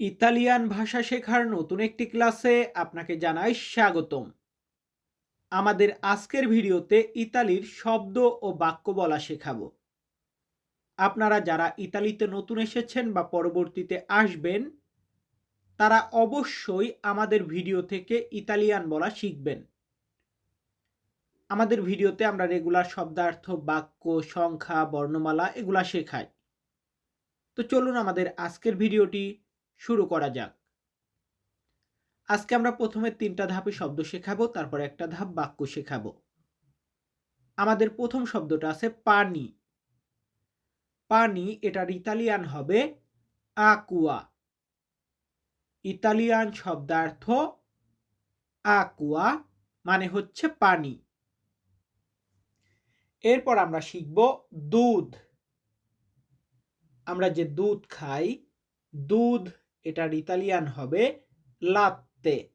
Italian ভাষা শেখার নতুন একটি ক্লাসে আপনাকে জানাই স্বাগতম। আমাদের আজকের ভিডিওতে ইতালির শব্দ ও বাক্য বলা শেখাবো। আপনারা যারা ইতালিতে নতুন এসেছেন বা পরবর্তীতে আসবেন, তারা অবশ্যই আমাদের ভিডিও থেকে ইতালিয়ান বলা শিখবেন। আমাদের ভিডিওতে আমরা রেগুলার শব্দার্থ, বাক্য, সংখ্যা, বর্ণমালা এগুলা শেখাই। তো চলুন আমাদের আজকের ভিডিওটি শুরু করা যাক। আজকে আমরা প্রথমে তিনটা ধাপে শব্দ শেখাবো, তারপর একটা ধাপ বাক্য শেখাবো। আমাদের প্রথম শব্দটা আছে পানি। পানি এটার ইতালিয়ান হবে আকুয়া। ইতালিয়ান শব্দার্থ আকুয়া মানে হচ্ছে পানি। এরপর আমরা শিখব দুধ। আমরা যে দুধ খাই, দুধ এটার ইতালিয়ান হবে লাত্তে।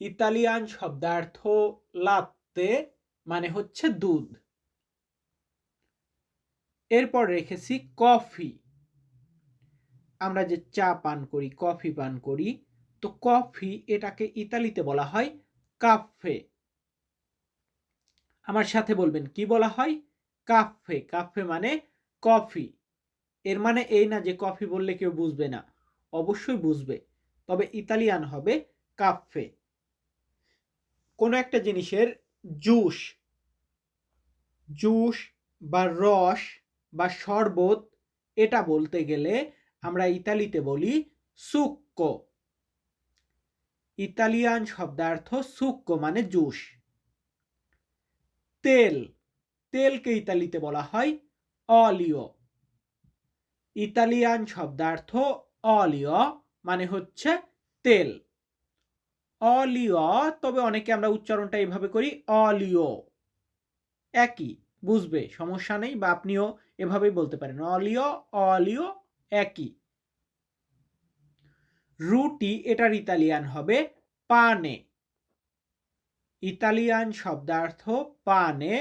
ইতালিয়ান শব্দার্থ লাত্তে মানে হচ্ছে দুধ। এরপর রেখেছি কফি। আমরা যে চা পান করি, কফি পান করি, তো কফি এটাকে ইতালিতে বলা হয় কাফে। আমার সাথে বলবেন, কি বলা হয়? কাফে। কাফে মানে কফি। এর মানে এই না যে কফি বললে কেউ বুঝবে না। অবশ্যই বুঝবে। তবে ইতালিয়ান হবে কাফে কোনো একটা জিনিসের জুস জুস বা রস বা শরবত, এটা বলতে গেলে আমরা ইতালিতে বলি সুক্ক ইতালিয়ান শব্দার্থ সুক্ক মানে জুস। তেল, তেলকে ইতালিতে বলা হয় অলিও। ইতালিয়ান শব্দার্থ অলিও মানে হচ্ছে তেল। অলিও, তবে অনেকে আমরা উচ্চারণটা এইভাবে করি অলিও। একই, বুঝবে, সমস্যা নেই বা আপনিও এভাবেই বলতে পারেন। অলিও অলিও, একই। রুটি, এটার ইতালিয়ান হবে পানে। ইতালিয়ান শব্দার্থ পানে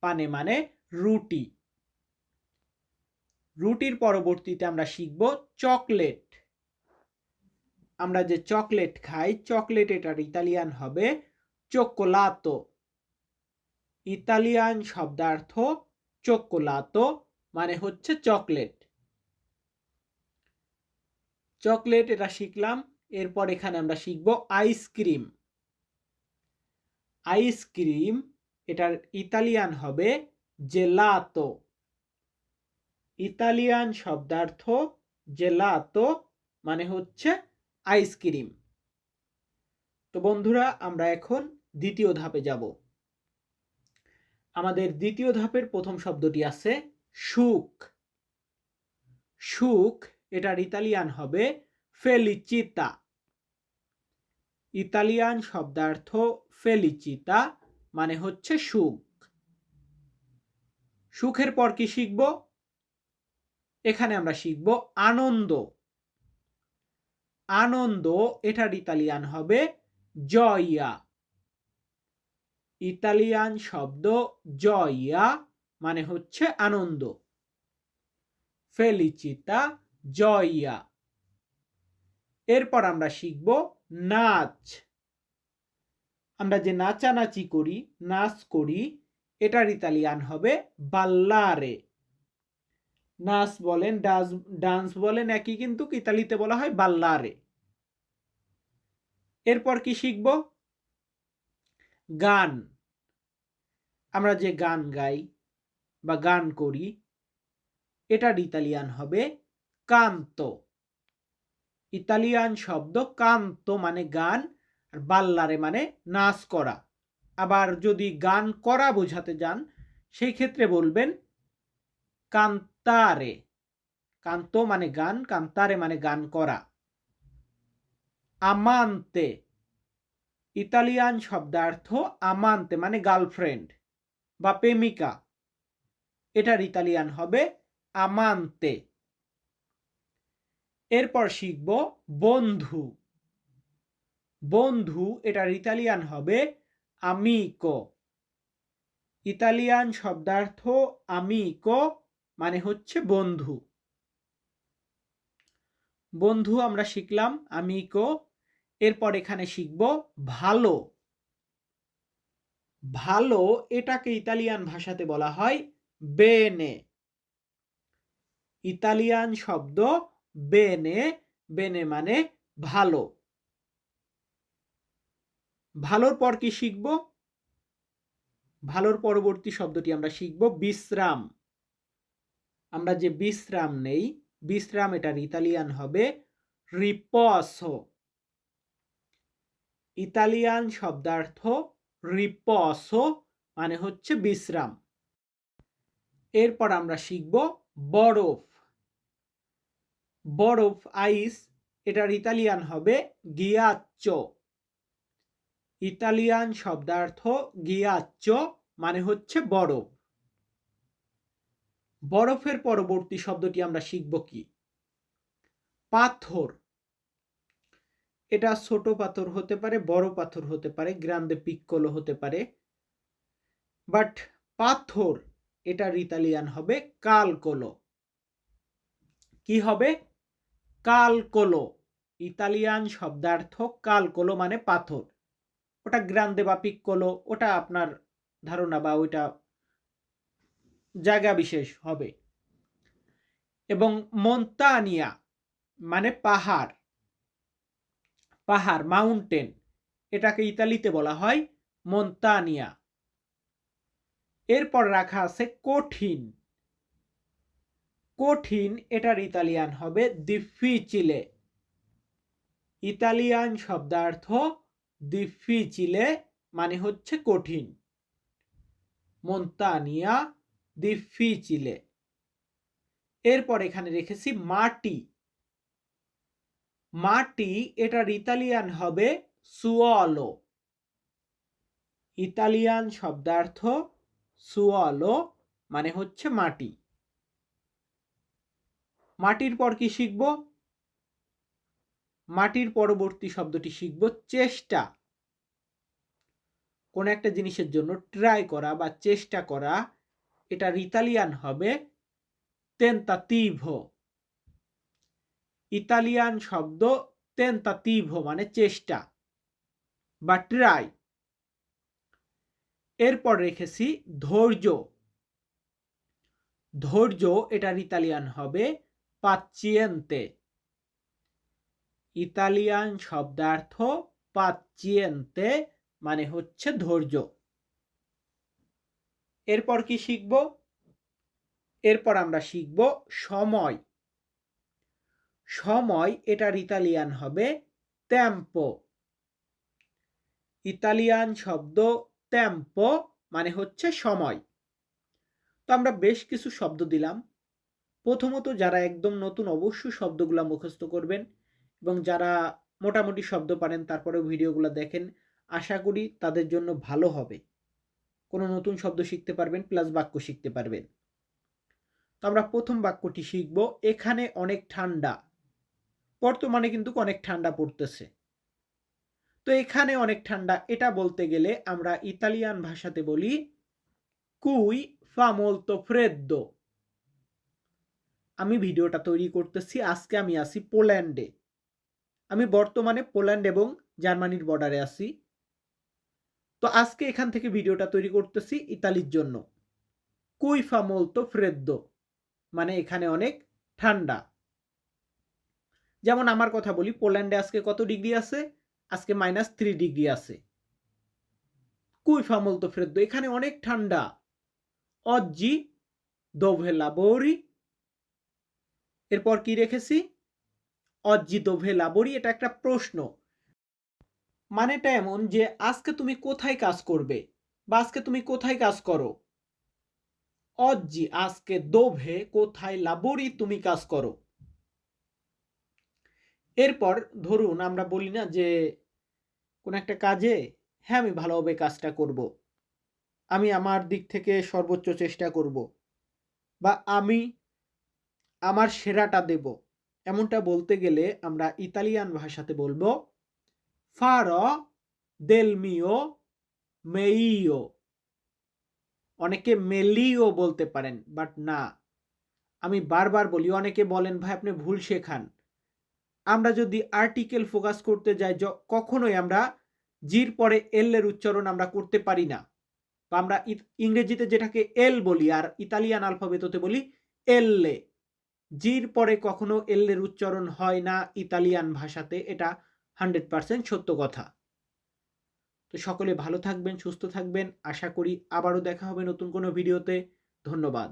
পানে মানে রুটি। রুটির পরবর্তীতে আমরা শিখব চকলেট। আমরা যে চকলেট খাই, চকলেট এটার ইতালিয়ান হবে চোকোলাতো। ইতালিয়ান শব্দার্থ চোকোলাতো মানে হচ্ছে চকলেট। চকলেট এটা শিখলাম, এরপর এখানে আমরা শিখব আইসক্রিম। আইসক্রিম এটার ইতালিয়ান হবে জেলাতো। ইতালিয়ান শব্দার্থ জেলাতো মানে হচ্ছে আইসক্রিম তো বন্ধুরা, আমরা এখন দ্বিতীয় ধাপে যাব। আমাদের দ্বিতীয় ধাপের প্রথম শব্দটি আছে সুখ। সুখ এটার ইতালিয়ান হবে ফেলিচিতা ইতালিয়ান শব্দার্থ ফেলিচিতা মানে হচ্ছে সুখ। সুখের পর কি শিখব? এখানে আমরা শিখব আনন্দ। আনন্দ, এটার ইতালিয়ান হবে জয়া ইতালিয়ান শব্দ জয়া মানে হচ্ছে আনন্দ। ফেলিচিতা জয়া এরপর আমরা শিখব নাচ। আমরা যে নাচানাচি করি, নাচ করি, এটার ইতালিয়ান হবে বাল্লারে। নাচ বলেন ডান্স ডান্স বলেন, একই কিন্তু ইতালিতে বলা হয় বাল্লারে এরপর কি শিখব? গান। আমরা যে গান গাই বা গান করি, এটার ইতালিয়ান হবে কান্ত ইতালিয়ান শব্দ কান্ত মানে গান, আর বাল্লারে মানে নাচ করা। আবার যদি গান করা বোঝাতে যান, সেই ক্ষেত্রে বলবেন কান্তারে কান্ত মানে গান কান্তারে মানে গান করা আমান্তে ইতালিয়ান শব্দার্থ আমান্তে মানে গার্লফ্রেন্ড বা প্রেমিকা এটার ইতালিয়ান হবে আমান্তে এরপর শিখব বন্ধু বন্ধু এটার ইতালিয়ান হবে আমিকো ইতালিয়ান শব্দার্থ আমিকো মানে হচ্ছে বন্ধু। বন্ধু আমরা শিখলাম আমি কো এরপর এখানে শিখব ভালো। ভালো এটাকে ইতালিয়ান ভাষাতে বলা হয় বেনে। ইতালিয়ান শব্দ বেনে বেনে মানে ভালো। ভালোর পর কি শিখব? ভালোর পরবর্তী শব্দটি আমরা শিখব বিশ্রাম। আমরা যে বিশ্রাম নেই, বিশ্রাম এটার ইতালিয়ান হবে রিপসো। ইতালিয়ান শব্দার্থ রিপসো মানে হচ্ছে বিশ্রাম। এরপর আমরা শিখব বরফ। বরফ, আইস, এটার ইতালিয়ান হবে গিয়াচ্চ। ইতালিয়ান শব্দার্থ গিয়াচ্চ মানে হচ্ছে বরফ। বরফের পরবর্তী শব্দটি আমরা শিখব কি? পাথর। এটা ছোট পাথর হতে পারে, বড় পাথর হতে পারে, গ্রান্দে পিক্কলো হতে পারে। বাট পাথর, এটার ইতালিয়ান হবে কালকোলো। কি হবে? কালকোলো। ইতালিয়ান শব্দার্থ কালকোলো মানে পাথর। ওটা গ্রান্দে বা পিক্কোলো ওটা আপনার ধারণা বা ওইটা জায়গা বিশেষ হবে। এবং মন্তানিয়া মানে পাহাড়। পাহাড় মাউন্টেন এটাকে ইতালিতে বলা হয় মন্তানিয়া। এরপর রাখা আছে কঠিন। কঠিন এটার ইতালিয়ান হবে দিফিচিলে ইতালিয়ান শব্দার্থ দিফিচিলে মানে হচ্ছে কঠিন। মন্তানিয়া দিফিচিলে এরপর এখানে রেখেছি মাটি। মাটি এটার ইতালিয়ান হবে সুয়ালো ইতালিয়ান শব্দার্থ সুয়ালো মানে হচ্ছে মাটি। মাটির পর কি শিখব? মাটির পরবর্তী শব্দটি শিখব চেষ্টা। কোন একটা জিনিসের জন্য ট্রাই করা বা চেষ্টা করা এটার ইতালিয়ান হবে। তেন্তাতিভো ইতালিয়ান শব্দ তেন্তাতিভো মানে চেষ্টা বা ট্রাই এরপর রেখেছি ধৈর্য। ধৈর্য এটার ইতালিয়ান হবে পাচ্চিয়েন্তে ইতালিয়ান শব্দার্থ পাচ্চিয়েন্তে মানে হচ্ছে ধৈর্য। এরপর কি শিখব? এরপর আমরা শিখব সময়। সময় এটার ইতালিয়ান হবে ত্যাম্পো ইতালিয়ান শব্দ ত্যাম্পো মানে হচ্ছে সময়। তো আমরা বেশ কিছু শব্দ দিলাম। প্রথমত যারা একদম নতুন অবশ্যই শব্দগুলো মুখস্থ করবেন এবং যারা মোটামুটি শব্দ পারেন তারপরেও ভিডিওগুলো দেখেন, আশা করি তাদের জন্য ভালো হবে। কোনো নতুন শব্দ শিখতে পারবেন প্লাস বাক্য শিখতে পারবেন। তো আমরা প্রথম বাক্যটি শিখব, এখানে অনেক ঠান্ডা। বর্তমানে কিন্তু অনেক ঠান্ডা পড়তেছে। তো এখানে অনেক ঠান্ডা, এটা বলতে গেলে আমরা ইতালিয়ান ভাষাতে বলি কুই ফামোলতো ফ্রেদ্দো আমি ভিডিওটা তৈরি করতেছি, আজকে আমি আছি পোল্যান্ডে। আমি বর্তমানে পোল্যান্ড এবং জার্মানির বর্ডারে আছি। তো আজকে এখান থেকে ভিডিওটা তৈরি করতেছি ইতালির জন্য। কুই ফামোলতো ফ্রেদ্দ মানে এখানে অনেক ঠান্ডা। যেমন আমার কথা বলি, পোল্যান্ডে আজকে কত ডিগ্রি আছে? আজকে মাইনাস থ্রি ডিগ্রি আছে। কুই ফামল তো ফ্রেদ্দ এখানে অনেক ঠান্ডা। অজ্জি দোভেলা বৌরি এরপর কি রেখেছি? অজ্জি দোভেলা বড়ি এটা একটা প্রশ্ন। মানেটা এমন যে আজকে তুমি কোথায় কাজ করবে বা আজকে তুমি কোথায় কাজ করো অজ্জি, আজকে দোভে কোথায় লাবরি তুমি কাজ করো এরপর ধরুন আমরা বলি না যে কোন একটা কাজে হ্যাঁ আমি ভালোভাবে কাজটা করব। আমি আমার দিক থেকে সর্বোচ্চ চেষ্টা করব। বা আমি আমার সেরাটা দেব এমনটা বলতে গেলে আমরা ইতালিয়ান ভাষাতে বলব ফার দেলমিও মেইও অনেকে মেলিও বলতে পারেন বাট না। আমি বারবার বলি, অনেকে বলেন, ভাই, আপনি ভুল শেখান। আমরা যদি আর্টিকেল ফোকাস করতে যাই কখনোই আমরা জির পরে এল এর উচ্চারণ আমরা করতে পারি না। বা আমরা ইংরেজিতে যেটাকে এল বলি আর ইতালিয়ান আলফাবেততে বলি এললে জির পরে কখনো এল এর উচ্চারণ হয় না ইতালিয়ান ভাষাতে, এটা হান্ড্রেড পারসেন্ট সত্য কথা। তো সকলে ভালো থাকবেন, সুস্থ থাকবেন। আশা করি আবারও দেখা হবে নতুন কোনো ভিডিওতে। ধন্যবাদ।